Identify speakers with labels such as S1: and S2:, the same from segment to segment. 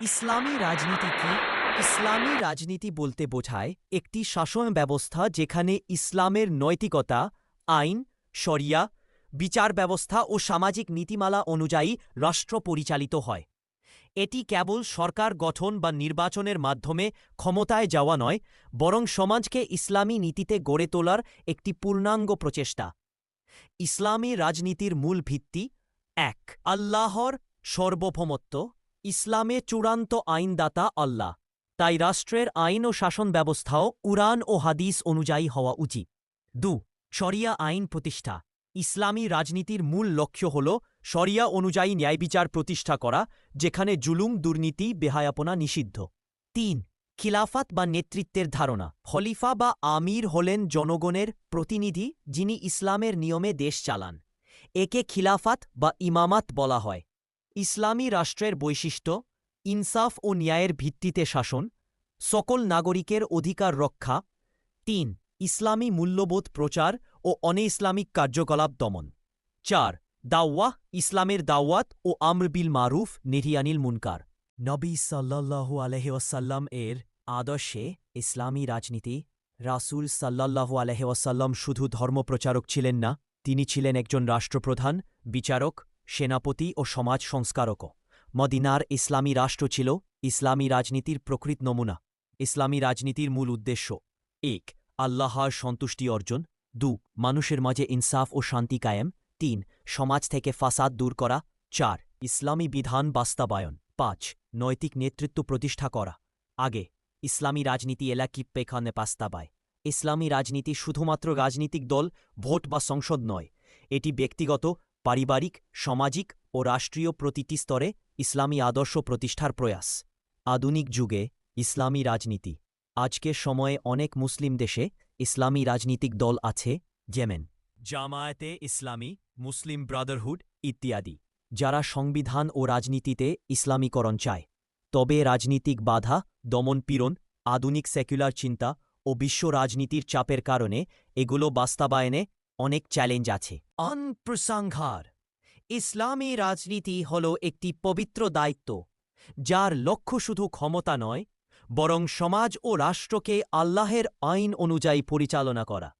S1: ইসলামী রাজনীতি কি ইসলামী রাজনীতি বলতে বোঝায় একটি শাসন ব্যবস্থা যেখানে ইসলামের নৈতিকতা, আইন, শরিয়া, বিচার ব্যবস্থা ও সামাজিক নীতিমালা অনুযায়ী রাষ্ট্র পরিচালিত হয়। এটি কেবল সরকার গঠন বা নির্বাচনের মাধ্যমে ক্ষমতায় যাওয়া নয়, বরং সমাজকে ইসলামী নীতিতে গড়ে তোলার একটি পূর্ণাঙ্গ প্রচেষ্টা। ইসলামী রাজনীতির মূল ভিত্তি এক, আল্লাহর সার্বভৌমত্ব। ইসলামে চূড়ান্ত আইনদাতা আল্লাহ। তাই রাষ্ট্রের আইন ও শাসন ব্যবস্থাও কুরআন ও হাদিস অনুযায়ী হওয়া উচিত। দু, শরিয়া আইন প্রতিষ্ঠা। ইসলামী রাজনীতির মূল লক্ষ্য হল শরিয়া অনুযায়ী ন্যায়বিচার প্রতিষ্ঠা করা, যেখানে জুলুম, দুর্নীতি, বেহায়াপনা নিষিদ্ধ। তিন, খিলাফাত বা নেতৃত্বের ধারণা। খলিফা বা আমির হলেন জনগণের প্রতিনিধি যিনি ইসলামের নিয়মে দেশ চালান। একে খিলাফাত বা ইমামাত বলা হয়। ইসলামী রাষ্ট্রের বৈশিষ্ট্য, ইনসাফ ও ন্যায়ের ভিত্তিতে শাসন, সকল নাগরিকের অধিকার রক্ষা, তিন, ইসলামী মূল্যবোধ প্রচার ও অনে ইসলামিক কার্যকলাপ দমন, চার, দাওয়াহ, ইসলামের দাওয়াত ও আমর বিল মারুফ নেহিয়ানিল মুনকার। নবী সাল্লাহু আলহিউসাল্লাম এর আদর্শে ইসলামী রাজনীতি, রাসূল সাল্লাল্লাহু আলহিউসাল্লাম শুধু ধর্মপ্রচারক ছিলেন না, তিনি ছিলেন একজন রাষ্ট্রপ্রধান, বিচারক সেনাপতি ও সমাজ সংস্কারকও। মদিনার ইসলামী রাষ্ট্র ছিল ইসলামী রাজনীতির প্রকৃত নমুনা, ইসলামী রাজনীতির মূল উদ্দেশ্য। এক, আল্লাহর সন্তুষ্টি অর্জন। দু, মানুষের মাঝে ইনসাফ ও শান্তি কায়েম। তিন, সমাজ থেকে ফাসাদ দূর করা। চার, ইসলামী বিধান বাস্তবায়ন। পাঁচ, নৈতিক নেতৃত্ব প্রতিষ্ঠা করা। আগে, ইসলামী রাজনীতি এলাকি পেখানে বাস্তবায় ইসলামী রাজনীতি শুধুমাত্র রাজনীতিক দল, ভোট বা সংসদ নয়। এটি ব্যক্তিগত পারিবারিক, সামাজিক ও রাষ্ট্রীয় প্রতিটি স্তরে ইসলামী আদর্শ প্রতিষ্ঠার প্রয়াস। আধুনিক যুগে ইসলামী রাজনীতি। আজকের সময়ে অনেক মুসলিম দেশে ইসলামী রাজনীতিক দল আছে, যেমন জামায়াতে ইসলামী, মুসলিম ব্রাদারহুড ইত্যাদি, যারা সংবিধান ও রাজনীতিতে ইসলামীকরণ চায়। তবে রাজনীতিক বাধা দমনপীড়ন আধুনিক সেকুলার চিন্তা ও বিশ্ব রাজনীতির চাপের কারণে এগুলো বাস্তবায়নে অনেক চ্যালেঞ্জ আছে। অনপ্রসংহার ইসলামী রাজনীতি হল একটি পবিত্র দায়িত্ব, যার লক্ষ্য শুধু ক্ষমতা নয়, বরং সমাজ ও রাষ্ট্রকে আল্লাহের আইন অনুযায়ী পরিচালনা করা।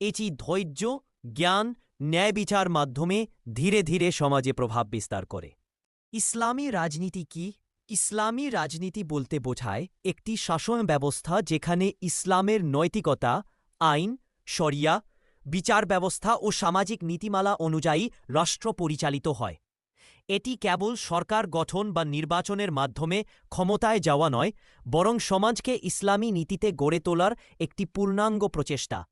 S1: এটি ধৈর্য, জ্ঞান, ন্যায় বিচার মাধ্যমে ধীরে ধীরে সমাজে প্রভাব বিস্তার করে। ইসলামী রাজনীতি কি? ইসলামী রাজনীতি বলতে বোঝায় একটি শাসন ব্যবস্থা যেখানে ইসলামের নৈতিকতা, আইন, শরিয়া বিচার ব্যবস্থা ও সামাজিক নীতিমালা অনুযায়ী রাষ্ট্র পরিচালিত হয়। এটি কেবল সরকার গঠন বা নির্বাচনের মাধ্যমে ক্ষমতায় যাওয়া নয়, বরং সমাজকে ইসলামী নীতিতে গড়ে তোলার একটি পূর্ণাঙ্গ প্রচেষ্টা।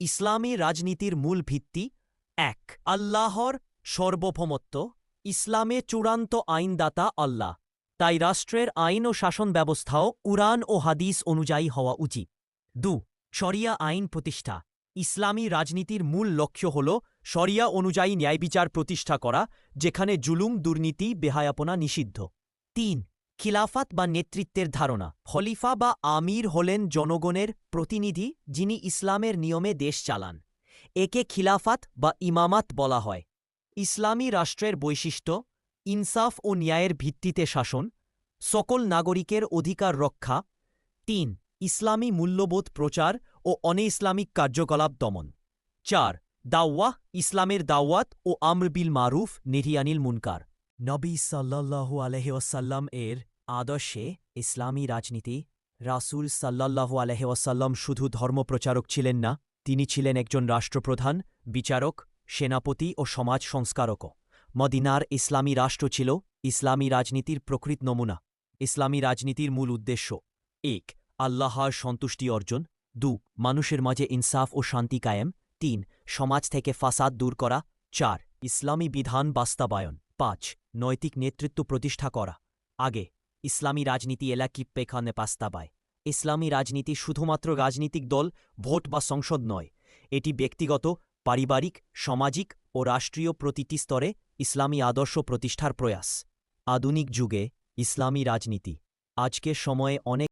S1: ইসলামী রাজনীতির মূল ভিত্তি এক, আল্লাহর সার্বভৌমত্ব, ইসলামে চূড়ান্ত আইনদাতা আল্লাহ। তাই রাষ্ট্রের আইন ও শাসন ব্যবস্থাও কুরআন ও হাদিস অনুযায়ী হওয়া উচিত। দু, শরিয়া আইন প্রতিষ্ঠা। ইসলামী রাজনীতির মূল লক্ষ্য হল শরিয়া অনুযায়ী ন্যায়বিচার প্রতিষ্ঠা করা, যেখানে জুলুম, দুর্নীতি, বেহায়াপনা নিষিদ্ধ। তিন, খিলাফাত বা নেতৃত্বের ধারণা। খলিফা বা আমির হলেন জনগণের প্রতিনিধি, যিনি ইসলামের নিয়মে দেশ চালান। একে খিলাফাত বা ইমামাত বলা হয়। ইসলামী রাষ্ট্রের বৈশিষ্ট্য, ইনসাফ ও ন্যায়ের ভিত্তিতে শাসন, সকল নাগরিকের অধিকার রক্ষা। তিন, ইসলামী মূল্যবোধ প্রচার ও অনে ইসলামিক কার্যকলাপ দমন। চার, দাওয়াহ, ইসলামের দাওয়াত ও আমর বিল মারুফ নেহিয়ানিল মুনকার। নবী সাল্লাল্লাহু আলহিউসাল্লাম এর আদর্শে ইসলামী রাজনীতি। রাসূল সাল্লাল্লাহু আলহিউসাল্লাম শুধু ধর্মপ্রচারক ছিলেন না, তিনি ছিলেন একজন রাষ্ট্রপ্রধান, বিচারক, সেনাপতি ও সমাজ সংস্কারকও। মদিনার ইসলামী রাষ্ট্র ছিল ইসলামী রাজনীতির প্রকৃত নমুনা, ইসলামী রাজনীতির মূল উদ্দেশ্য। এক, আল্লাহর সন্তুষ্টি অর্জন। দু, মানুষের মাঝে ইনসাফ ও শান্তি কায়েম। তিন, সমাজ থেকে ফাসাদ দূর করা। চার, ইসলামী বিধান বাস্তবায়ন। পাঁচ, নৈতিক নেতৃত্ব প্রতিষ্ঠা করা। আগে, ইসলামী রাজনীতি এলাকি পেখানে বাস্তবায় ইসলামী রাজনীতি শুধুমাত্র রাজনীতিক দল, ভোট বা সংসদ নয়। এটি ব্যক্তিগত, পারিবারিক, সামাজিক ও রাষ্ট্রীয় প্রতিটি স্তরে ইসলামী আদর্শ প্রতিষ্ঠার প্রয়াস। আধুনিক যুগে ইসলামী রাজনীতি। আজকের সময়ে অনেক